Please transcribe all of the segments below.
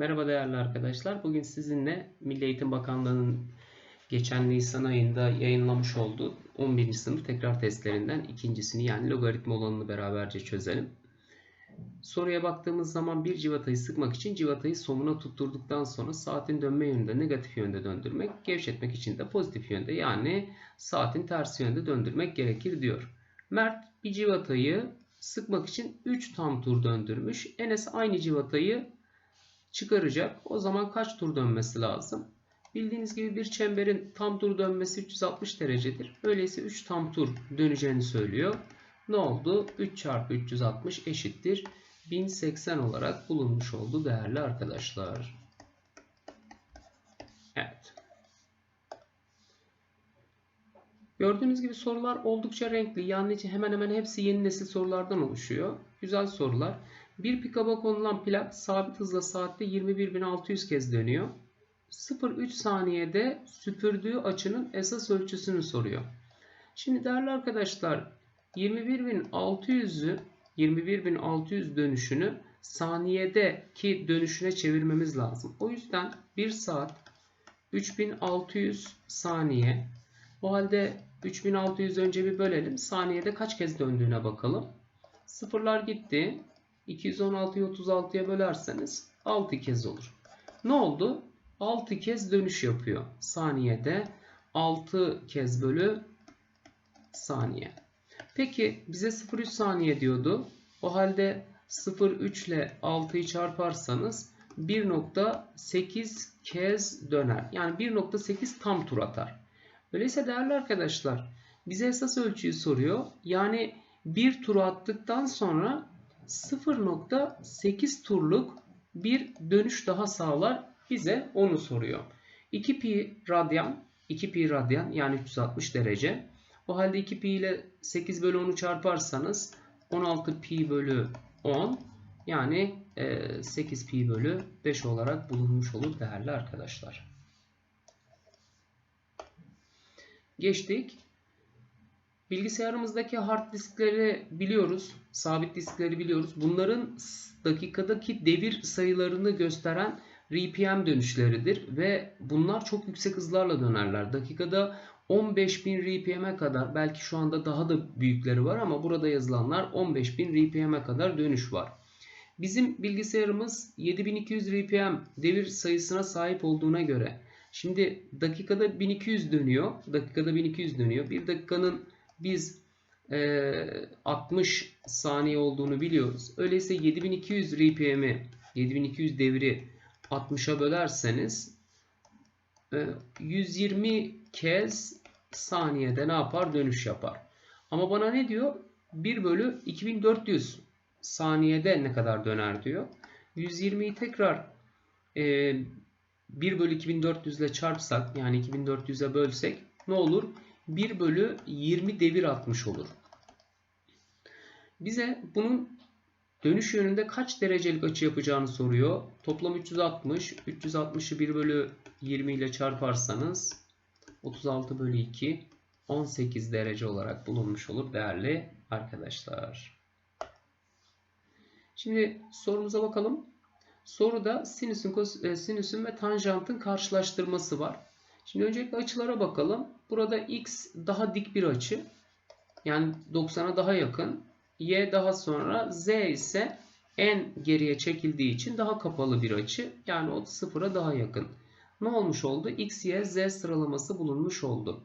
Merhaba değerli arkadaşlar. Bugün sizinle Milli Eğitim Bakanlığı'nın geçen Nisan ayında yayınlamış olduğu 11. sınıf tekrar testlerinden ikincisini yani logaritma olanını beraberce çözelim. Soruya baktığımız zaman bir civatayı sıkmak için civatayı somuna tutturduktan sonra saatin dönme yönünde negatif yönde döndürmek, gevşetmek için de pozitif yönde yani saatin tersi yönde döndürmek gerekir diyor. Mert bir civatayı sıkmak için 3 tam tur döndürmüş. Enes aynı civatayı çıkaracak. O zaman kaç tur dönmesi lazım? Bildiğiniz gibi bir çemberin tam tur dönmesi 360 derecedir. Öyleyse 3 tam tur döneceğini söylüyor. Ne oldu? 3 çarpı 360 eşittir. 1080 olarak bulunmuş oldu değerli arkadaşlar. Evet. Gördüğünüz gibi sorular oldukça renkli. Yani hemen hemen hepsi yeni nesil sorulardan oluşuyor. Güzel sorular. Bir pikaba konulan plak sabit hızla saatte 21.600 kez dönüyor. 0,3 saniyede süpürdüğü açının esas ölçüsünü soruyor. Şimdi değerli arkadaşlar 21.600'ü 21.600 dönüşünü saniyedeki dönüşüne çevirmemiz lazım. O yüzden 1 saat 3600 saniye. O halde 3600 önce bir bölelim. Saniyede kaç kez döndüğüne bakalım. Sıfırlar gitti. 216'yı 36'ya bölerseniz 6 kez olur. Ne oldu? 6 kez dönüş yapıyor. Saniyede 6 kez bölü saniye. Peki bize 0,3 saniye diyordu. O halde 0,3 ile 6'yı çarparsanız 1.8 kez döner. Yani 1.8 tam tur atar. Öyleyse değerli arkadaşlar bize esas ölçüyü soruyor. Yani bir tur attıktan sonra 0.8 turluk bir dönüş daha sağlar. Bize onu soruyor. 2 pi radyan, 2 pi radyan yani 360 derece. O halde 2 pi ile 8 bölü 10'u çarparsanız 16 pi bölü 10 yani 8 pi bölü 5 olarak bulunmuş olur değerli arkadaşlar. Geçtik. Bilgisayarımızdaki hard diskleri biliyoruz. Sabit diskleri biliyoruz. Bunların dakikadaki devir sayılarını gösteren RPM dönüşleridir. Ve bunlar çok yüksek hızlarla dönerler. Dakikada 15.000 RPM'e kadar belki şu anda daha da büyükleri var ama burada yazılanlar 15.000 RPM'e kadar dönüş var. Bizim bilgisayarımız 7200 RPM devir sayısına sahip olduğuna göre şimdi dakikada 1200 dönüyor. Dakikada 1200 dönüyor. Bir dakikanın biz e, 60 saniye olduğunu biliyoruz. Öyleyse 7200 RPM'i 7200 devri 60'a bölerseniz e, 120 kez saniyede ne yapar? Dönüş yapar. Ama bana ne diyor? 1 bölü 2400 saniyede ne kadar döner diyor. 120'yi tekrar e, 1 bölü 2400 ile çarpsak yani 2400'e bölsek ne olur? 1 bölü 20 devir atmış olur. Bize bunun dönüş yönünde kaç derecelik açı yapacağını soruyor. Toplam 360. 360'ı 1 bölü 20 ile çarparsanız 36 bölü 2 18 derece olarak bulunmuş olur değerli arkadaşlar. Şimdi sorumuza bakalım. Soruda sinüsün, e, sinüsün ve tanjantın karşılaştırması var. Şimdi öncelikle açılara bakalım. Burada x daha dik bir açı. Yani 90'a daha yakın. Y daha sonra Z ise en geriye çekildiği için daha kapalı bir açı. Yani o sıfıra daha yakın. Ne olmuş oldu? X, Y, Z sıralaması bulunmuş oldu.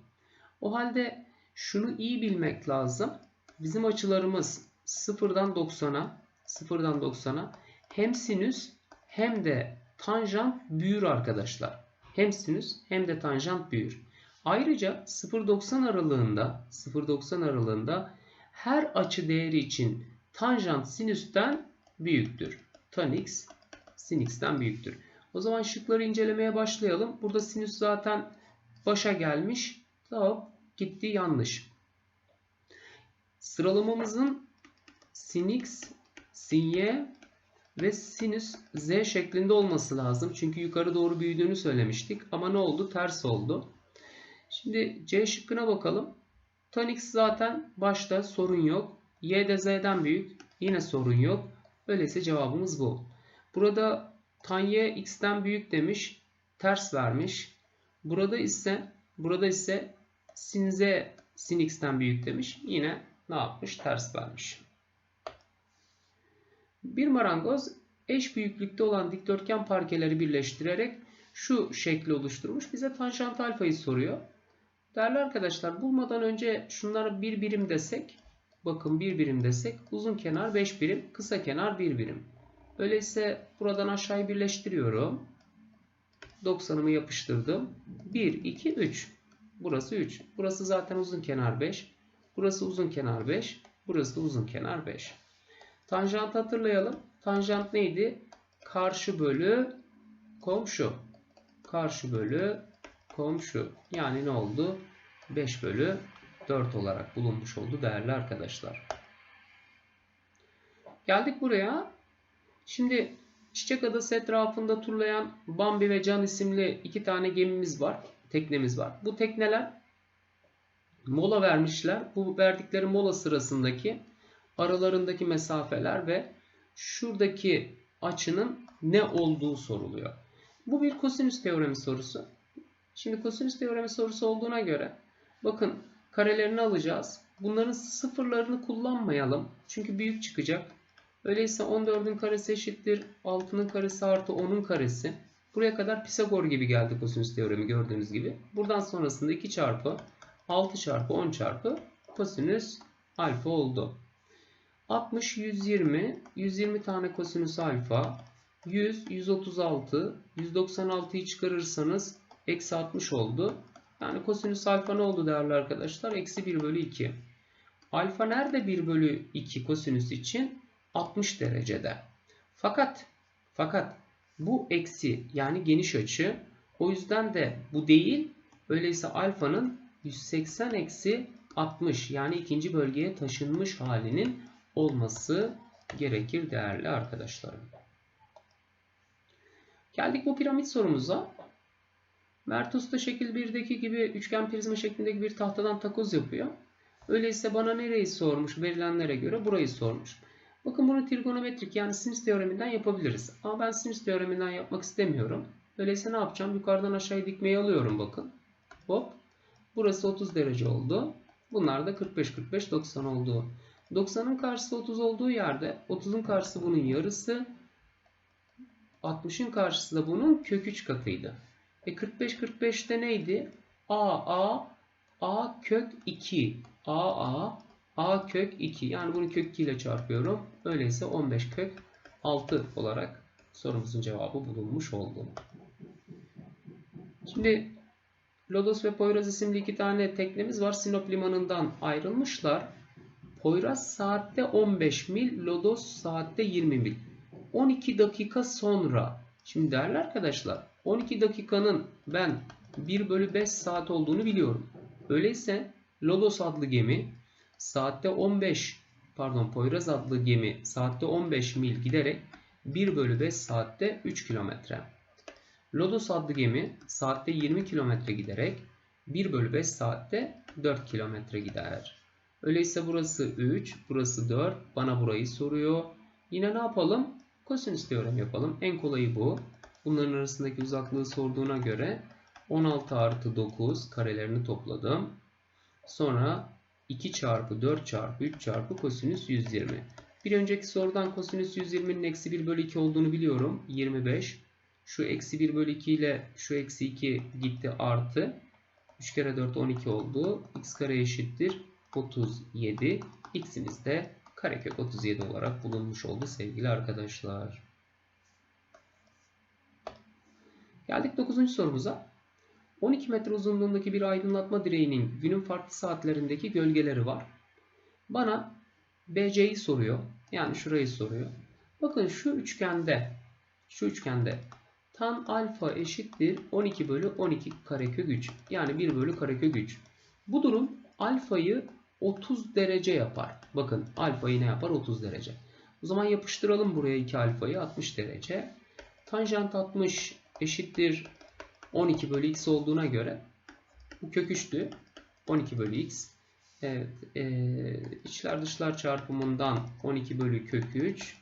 O halde şunu iyi bilmek lazım. Bizim açılarımız sıfırdan 90'a sıfırdan 90'a hem sinüs hem de tanjant büyür arkadaşlar. Hem sinüs hem de tanjant büyür. Ayrıca 0.90 aralığında 0.90 aralığında her açı değeri için tanjant sinüsten büyüktür. Tan x sin x'ten büyüktür. O zaman şıkları incelemeye başlayalım. Burada sinüs zaten başa gelmiş. Tamam gitti yanlış. Sıralamamızın sin x, sin y ve sinüs z şeklinde olması lazım. Çünkü yukarı doğru büyüdüğünü söylemiştik. Ama ne oldu? Ters oldu. Şimdi C şıkkına bakalım. Tan x zaten başta sorun yok. Y de z'den büyük. Yine sorun yok. Öyleyse cevabımız bu. Burada tan y x'ten büyük demiş. Ters vermiş. Burada ise burada ise sin z sin x'ten büyük demiş. Yine ne yapmış? Ters vermiş. Bir marangoz eş büyüklükte olan dikdörtgen parkeleri birleştirerek şu şekli oluşturmuş. Bize tanjant alfayı soruyor. Değerli arkadaşlar bulmadan önce şunları bir birim desek. Bakın bir birim desek. Uzun kenar 5 birim. Kısa kenar 1 birim. Öyleyse buradan aşağıya birleştiriyorum. 90'ımı yapıştırdım. 1, 2, 3. Burası 3. Burası zaten uzun kenar 5. Burası uzun kenar 5. Burası da uzun kenar 5. Tanjant hatırlayalım. Tanjant neydi? Karşı bölü komşu. Karşı bölü komşu. Yani ne oldu? 5 bölü 4 olarak bulunmuş oldu değerli arkadaşlar. Geldik buraya. Şimdi Çiçek Adası etrafında turlayan Bambi ve Can isimli iki tane gemimiz var. Teknemiz var. Bu tekneler mola vermişler. Bu verdikleri mola sırasındaki aralarındaki mesafeler ve şuradaki açının ne olduğu soruluyor. Bu bir kosinüs teoremi sorusu. Şimdi kosinüs teoremi sorusu olduğuna göre bakın karelerini alacağız. Bunların sıfırlarını kullanmayalım. Çünkü büyük çıkacak. Öyleyse 14'ün karesi eşittir 6'nın karesi artı 10'un karesi. Buraya kadar Pisagor gibi geldi kosinüs teoremi gördüğünüz gibi. Buradan sonrasında 2 çarpı 6 çarpı 10 çarpı kosinüs alfa oldu. 60, 120, 120 tane kosinüs alfa, 100, 136, 196'yı çıkarırsanız eksi 60 oldu. Yani kosinüs alfa ne oldu değerli arkadaşlar? Eksi 1 bölü 2. Alfa nerede 1 bölü 2 kosinüs için? 60 derecede. Fakat fakat bu eksi yani geniş açı o yüzden de bu değil. Öyleyse alfanın 180 eksi 60 yani ikinci bölgeye taşınmış halinin olması gerekir değerli arkadaşlarım. Geldik bu piramit sorumuza. Mert Usta şekil 1'deki gibi üçgen prizma şeklindeki bir tahtadan takoz yapıyor. Öyleyse bana nereyi sormuş verilenlere göre burayı sormuş. Bakın bunu trigonometrik yani sinüs teoreminden yapabiliriz. Ama ben sinüs teoreminden yapmak istemiyorum. Öyleyse ne yapacağım? Yukarıdan aşağıya dikmeyi alıyorum bakın. Hop. Burası 30 derece oldu. Bunlar da 45 45 90 oldu. 90'ın karşısı 30 olduğu yerde 30'un karşısı bunun yarısı 60'ın karşısı da bunun kök 3 katıydı. E 45 45'te neydi? A A A kök 2 A A A kök 2 yani bunu kök 2 ile çarpıyorum. Öyleyse 15 kök 6 olarak sorumuzun cevabı bulunmuş oldu. Şimdi Lodos ve Poyraz isimli iki tane teknemiz var. Sinop limanından ayrılmışlar. Poyraz saatte 15 mil, Lodos saatte 20 mil. 12 dakika sonra. Şimdi değerli arkadaşlar 12 dakikanın ben 1 bölü 5 saat olduğunu biliyorum. Öyleyse Lodos adlı gemi saatte 15 pardon Poyraz adlı gemi saatte 15 mil giderek 1 bölü 5 saatte 3 kilometre. Lodos adlı gemi saatte 20 kilometre giderek 1 bölü 5 saatte 4 kilometre gider. Öyleyse burası 3, burası 4. Bana burayı soruyor. Yine ne yapalım? Kosinüs teoremi yapalım. En kolayı bu. Bunların arasındaki uzaklığı sorduğuna göre 16 artı 9 karelerini topladım. Sonra 2 çarpı 4 çarpı 3 çarpı kosinüs 120. Bir önceki sorudan kosinüs 120'nin eksi 1 bölü 2 olduğunu biliyorum. 25. Şu eksi 1 bölü 2 ile şu eksi 2 gitti artı. 3 kere 4 12 oldu. x kare eşittir 37. x'imiz de karekök 37 olarak bulunmuş oldu sevgili arkadaşlar. Geldik 9. sorumuza. 12 metre uzunluğundaki bir aydınlatma direğinin günün farklı saatlerindeki gölgeleri var. Bana BC'yi soruyor. Yani şurayı soruyor. Bakın şu üçgende şu üçgende tan alfa eşittir 12 bölü 12 karekök 3. Yani 1 bölü karekök 3. Bu durum alfayı 30 derece yapar. Bakın alfayı ne yapar? 30 derece. O zaman yapıştıralım buraya 2 alfayı 60 derece. Tanjant 60 eşittir 12 bölü x olduğuna göre bu kök 3'tü. 12 bölü x. Evet. E, içler dışlar çarpımından 12 bölü kök 3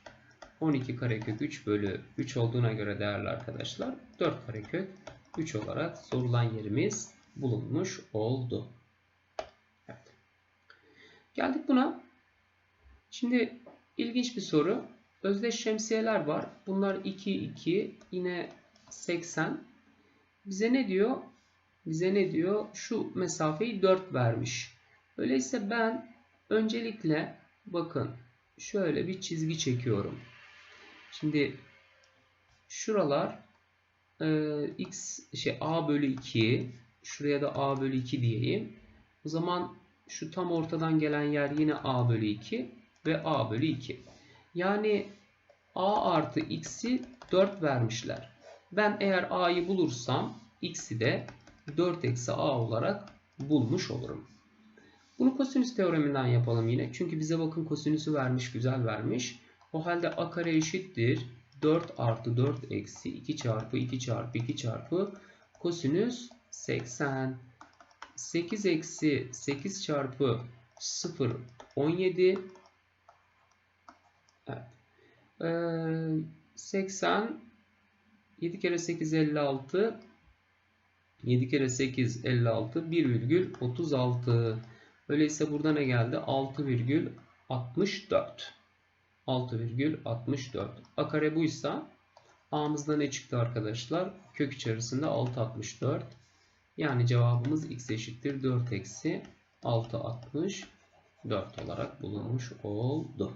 12 karekök 3 bölü 3 olduğuna göre değerli arkadaşlar 4 karekök 3 olarak sorulan yerimiz bulunmuş oldu. Geldik buna. Şimdi ilginç bir soru. Özdeş şemsiyeler var. Bunlar 2, 2, yine 80. Bize ne diyor? Bize ne diyor? Şu mesafeyi 4 vermiş. Öyleyse ben öncelikle bakın şöyle bir çizgi çekiyorum. Şimdi şuralar e, x şey a bölü 2 şuraya da a bölü 2 diyeyim. O zaman şu tam ortadan gelen yer yine a bölü 2 ve a bölü 2. Yani a artı x'i 4 vermişler. Ben eğer a'yı bulursam x'i de 4 eksi a olarak bulmuş olurum. Bunu kosinüs teoreminden yapalım yine. Çünkü bize bakın kosinüsü vermiş, güzel vermiş. O halde a kare eşittir 4 artı 4 eksi 2 çarpı 2 çarpı 2 çarpı kosinüs 80. 8 eksi 8 çarpı 0 17 evet. Ee, 80 7 kere 8 56 7 kere 8 56 1,36 Öyleyse burada ne geldi? 6,64 6,64 A kare buysa A'mızda ne çıktı arkadaşlar? Kök içerisinde 6,64 yani cevabımız x eşittir 4 eksi 6,64 olarak bulunmuş oldu.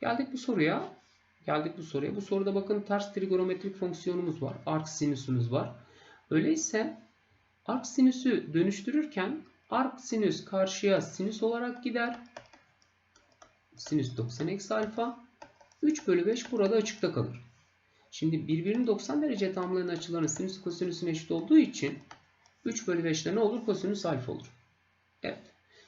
Geldik bu soruya. Geldik bu soruya. Bu soruda bakın ters trigonometrik fonksiyonumuz var. Arc sinüsümüz var. Öyleyse arc sinüsü dönüştürürken arc sinüs karşıya sinüs olarak gider. Sinüs 90 eksi alfa. 3 bölü 5 burada açıkta kalır. Şimdi birbirini 90 derece tamamlayan açıların sinüs kosinüsün eşit olduğu için 3 bölü 5'te ne olur? Kosinüs alfa olur. Evet.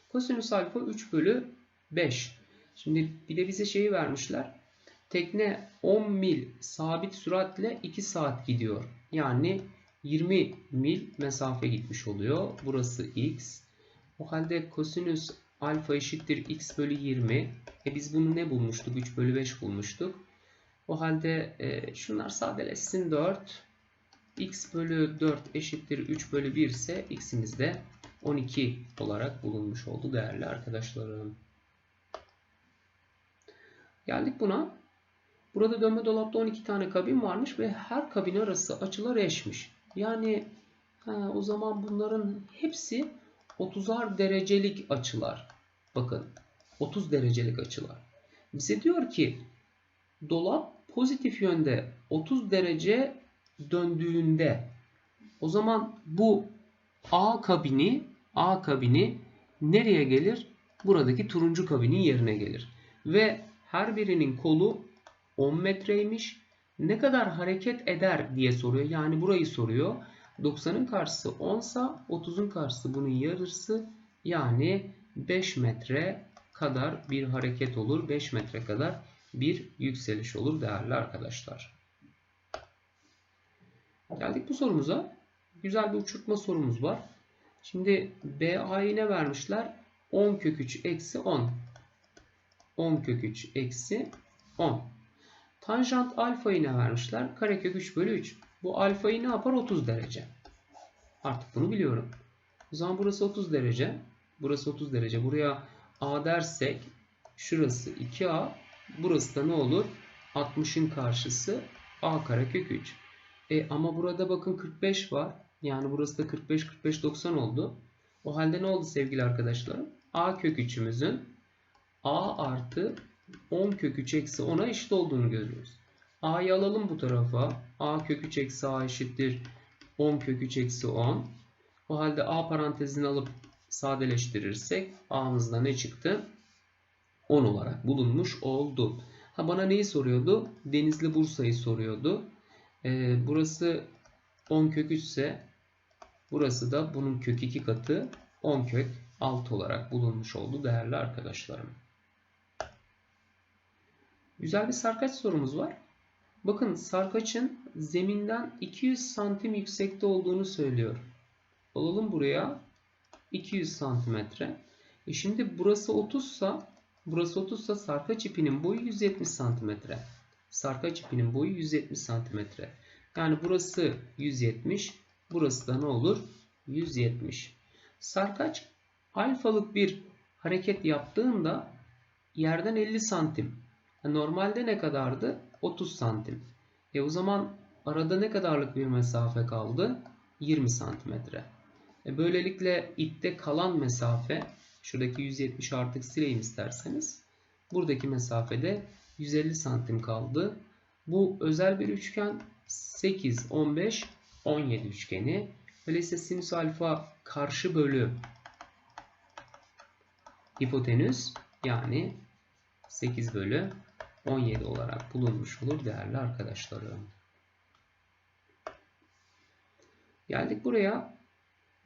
Kosinüs alfa 3 bölü 5. Şimdi bir de bize şeyi vermişler. Tekne 10 mil sabit süratle 2 saat gidiyor. Yani 20 mil mesafe gitmiş oluyor. Burası x. O halde kosinüs alfa eşittir x bölü 20. E biz bunu ne bulmuştuk? 3 bölü 5 bulmuştuk. O halde e, şunlar sadeleşsin 4. x bölü 4 eşittir 3 bölü 1 ise x'imiz de 12 olarak bulunmuş oldu değerli arkadaşlarım. Geldik buna. Burada dönme dolapta 12 tane kabin varmış ve her kabin arası açılar eşmiş. Yani ha, o zaman bunların hepsi 30'ar derecelik açılar. Bakın 30 derecelik açılar. Bize diyor ki dolap pozitif yönde 30 derece döndüğünde o zaman bu A kabini A kabini nereye gelir? Buradaki turuncu kabinin yerine gelir. Ve her birinin kolu 10 metreymiş. Ne kadar hareket eder diye soruyor. Yani burayı soruyor. 90'ın karşısı 10 sa 30'un karşısı bunun yarısı. Yani 5 metre kadar bir hareket olur. 5 metre kadar bir yükseliş olur değerli arkadaşlar. Geldik bu sorumuza. Güzel bir uçurtma sorumuz var. Şimdi BA'yı ne vermişler? 10 kök 3 eksi 10. 10 kök 3 eksi 10. Tanjant alfayı ne vermişler? Karekök 3 bölü 3. Bu alfayı ne yapar? 30 derece. Artık bunu biliyorum. O zaman burası 30 derece. Burası 30 derece. Buraya A dersek şurası 2A. Burası da ne olur? 60'ın karşısı A karekök 3. E ama burada bakın 45 var. Yani burası da 45 45 90 oldu. O halde ne oldu sevgili arkadaşlarım? A kök 3'ümüzün A artı 10 kök 3 eksi 10'a eşit olduğunu görüyoruz. A'yı alalım bu tarafa. A kök 3 eksi A eşittir 10 kök 3 eksi 10. O halde A parantezini alıp sadeleştirirsek A'mızda ne çıktı? 10 olarak bulunmuş oldu. Ha bana neyi soruyordu? Denizli Bursa'yı soruyordu. Ee, burası 10 kök 3 ise burası da bunun kök 2 katı 10 kök 6 olarak bulunmuş oldu değerli arkadaşlarım. Güzel bir sarkaç sorumuz var. Bakın sarkaçın zeminden 200 santim yüksekte olduğunu söylüyor. Alalım buraya 200 santimetre. E şimdi burası 30 sa Burası 30 ise sarkaç ipinin boyu 170 santimetre. Sarkaç ipinin boyu 170 santimetre. Yani burası 170. Burası da ne olur? 170. Sarkaç alfalık bir hareket yaptığında yerden 50 santim. Normalde ne kadardı? 30 santim. E o zaman arada ne kadarlık bir mesafe kaldı? 20 santimetre. E böylelikle ipte kalan mesafe şuradaki 170 artık sileyim isterseniz. Buradaki mesafede 150 santim kaldı. Bu özel bir üçgen 8, 15, 17 üçgeni. Öyleyse sinüs alfa karşı bölü hipotenüs yani 8 bölü 17 olarak bulunmuş olur değerli arkadaşlarım. Geldik buraya.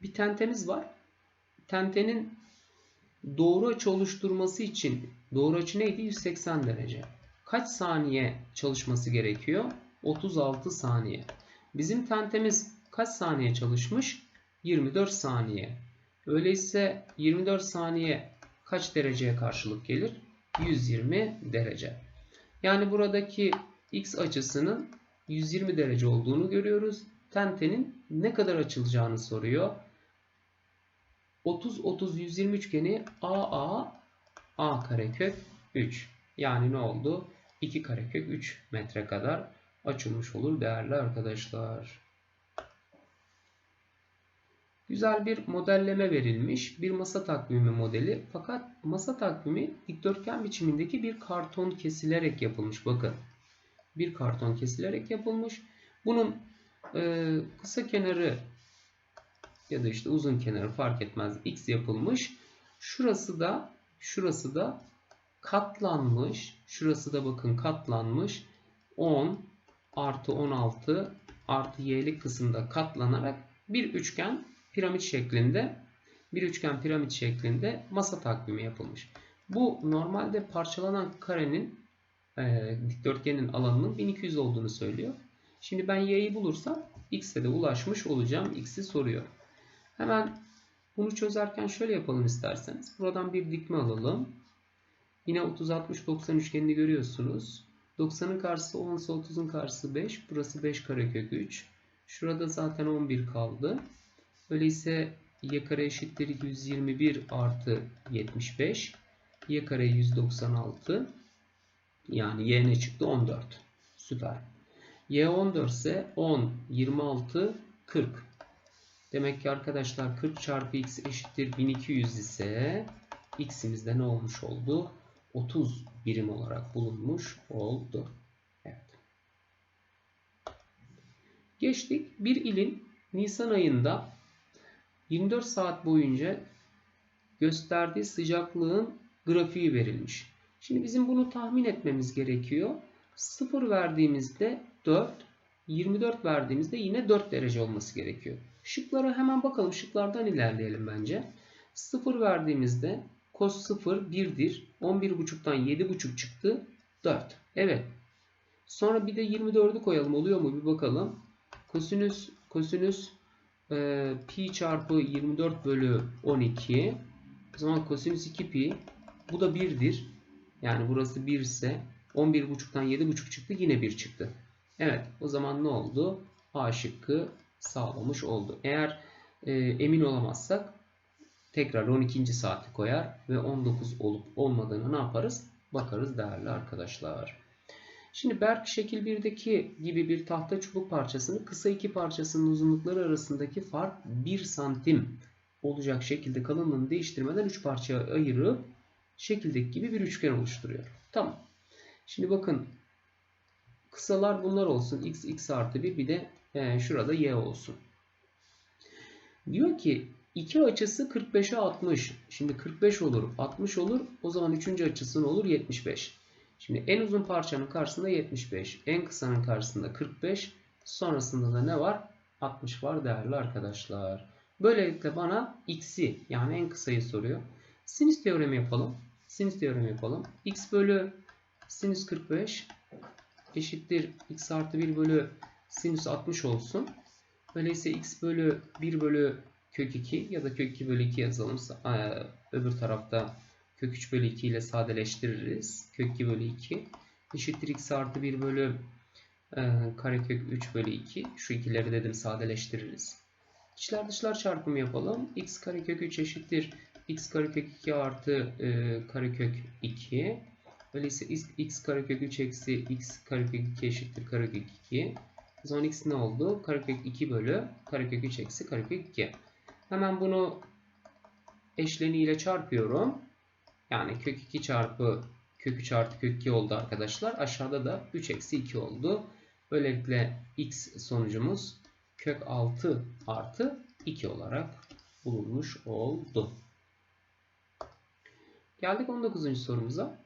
Bir tentemiz var. Tentenin doğru açı oluşturması için doğru açı neydi? 180 derece. Kaç saniye çalışması gerekiyor? 36 saniye. Bizim tentemiz kaç saniye çalışmış? 24 saniye. Öyleyse 24 saniye kaç dereceye karşılık gelir? 120 derece. Yani buradaki x açısının 120 derece olduğunu görüyoruz. Tentenin ne kadar açılacağını soruyor. 30 30 120 üçgeni AA A karekök 3. Yani ne oldu? 2 karekök 3 metre kadar açılmış olur değerli arkadaşlar. Güzel bir modelleme verilmiş. Bir masa takvimi modeli. Fakat masa takvimi dikdörtgen biçimindeki bir karton kesilerek yapılmış. Bakın. Bir karton kesilerek yapılmış. Bunun e, kısa kenarı ya da işte uzun kenarı fark etmez. X yapılmış. Şurası da şurası da katlanmış. Şurası da bakın katlanmış. 10 artı 16 artı y'lik kısımda katlanarak bir üçgen piramit şeklinde bir üçgen piramit şeklinde masa takvimi yapılmış. Bu normalde parçalanan karenin e, dikdörtgenin alanının 1200 olduğunu söylüyor. Şimdi ben y'yi bulursam x'e de ulaşmış olacağım. x'i soruyor. Hemen bunu çözerken şöyle yapalım isterseniz. Buradan bir dikme alalım. Yine 30 60 90 üçgenini görüyorsunuz. 90'ın karşısı 10 ise 30'un karşısı 5. Burası 5 karekök 3. Şurada zaten 11 kaldı. Öyleyse y kare eşittir 121 artı 75. y kare 196. Yani y ne çıktı? 14. Süper. y 14 ise 10, 26, 40. Demek ki arkadaşlar 40 çarpı x eşittir 1200 ise x'imiz de ne olmuş oldu? 30 birim olarak bulunmuş oldu. Evet. Geçtik. Bir ilin Nisan ayında 24 saat boyunca gösterdiği sıcaklığın grafiği verilmiş. Şimdi bizim bunu tahmin etmemiz gerekiyor. 0 verdiğimizde 4, 24 verdiğimizde yine 4 derece olması gerekiyor. Şıklara hemen bakalım. Şıklardan ilerleyelim bence. 0 verdiğimizde cos 0 1'dir. 11.5'tan 7.5 çıktı. 4. Evet. Sonra bir de 24'ü koyalım. Oluyor mu? Bir bakalım. Kosinüs, kosinüs e, pi çarpı 24 bölü 12. O zaman kosinüs 2 pi. Bu da 1'dir. Yani burası 1 ise 11.5'tan 7.5 çıktı. Yine 1 çıktı. Evet. O zaman ne oldu? A şıkkı sağlamış oldu. Eğer e, emin olamazsak tekrar 12. saati koyar ve 19 olup olmadığını ne yaparız? Bakarız değerli arkadaşlar. Şimdi Berk şekil 1'deki gibi bir tahta çubuk parçasını kısa iki parçasının uzunlukları arasındaki fark 1 santim olacak şekilde kalınlığını değiştirmeden 3 parçaya ayırıp şekildeki gibi bir üçgen oluşturuyor. Tamam. Şimdi bakın kısalar bunlar olsun. x, x artı 1 bir de e, şurada y olsun. Diyor ki iki açısı 45'e 60. Şimdi 45 olur, 60 olur. O zaman üçüncü açısı ne olur? 75. Şimdi en uzun parçanın karşısında 75. En kısanın karşısında 45. Sonrasında da ne var? 60 var değerli arkadaşlar. Böylelikle bana x'i yani en kısayı soruyor. Sinüs teoremi yapalım. Sinüs teoremi yapalım. x bölü sinüs 45 eşittir x artı 1 bölü sinüs 60 olsun. Öyleyse x bölü 1 bölü kök 2 ya da kök 2 bölü 2 yazalım. Öbür tarafta kök 3 bölü 2 ile sadeleştiririz. Kök 2 bölü 2 eşittir x artı 1 bölü e, karekök 3 bölü 2. Şu ikileri dedim sadeleştiririz. İçler dışlar çarpımı yapalım. x karekök 3 eşittir x karekök 2 artı e, karekök 2. Öyleyse x, karekök 3 eksi x karekök 2 eşittir karekök 2. O zaman x ne oldu? Karekök 2 bölü karekök 3 eksi karekök 2. Hemen bunu eşleniğiyle çarpıyorum. Yani kök 2 çarpı kök 3 artı kök 2 oldu arkadaşlar. Aşağıda da 3 eksi 2 oldu. Böylelikle x sonucumuz kök 6 artı 2 olarak bulunmuş oldu. Geldik 19. sorumuza.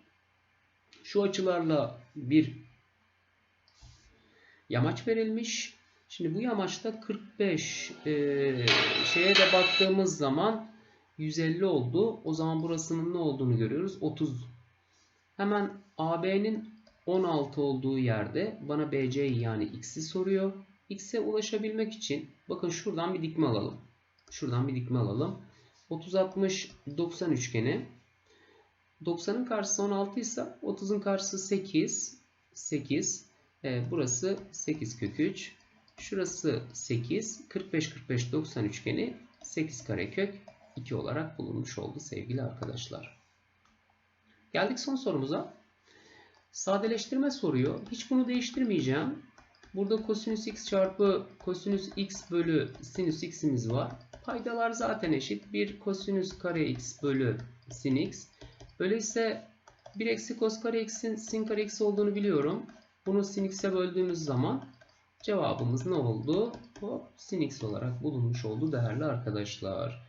Şu açılarla bir yamaç verilmiş. Şimdi bu yamaçta 45 e, şeye de baktığımız zaman 150 oldu. O zaman burasının ne olduğunu görüyoruz. 30. Hemen AB'nin 16 olduğu yerde bana BC'yi yani X'i soruyor. X'e ulaşabilmek için bakın şuradan bir dikme alalım. Şuradan bir dikme alalım. 30 60 90 üçgeni. 90'ın karşısı 16 ise 30'un karşısı 8. 8. E, burası 8 kök 3. Şurası 8. 45 45 90 üçgeni 8 karekök 2 olarak bulunmuş oldu sevgili arkadaşlar. Geldik son sorumuza. Sadeleştirme soruyor. Hiç bunu değiştirmeyeceğim. Burada kosinüs x çarpı kosinüs x bölü sinüs x'imiz var. Paydalar zaten eşit. 1 kosinüs kare x bölü sin x. Öyleyse 1 eksi kos kare x'in sin kare x olduğunu biliyorum. Bunu sin x'e böldüğümüz zaman cevabımız ne oldu? Hop sin x olarak bulunmuş oldu değerli arkadaşlar.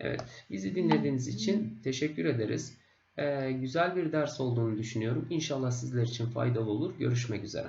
Evet bizi dinlediğiniz için teşekkür ederiz. Ee, güzel bir ders olduğunu düşünüyorum. İnşallah sizler için faydalı olur. Görüşmek üzere.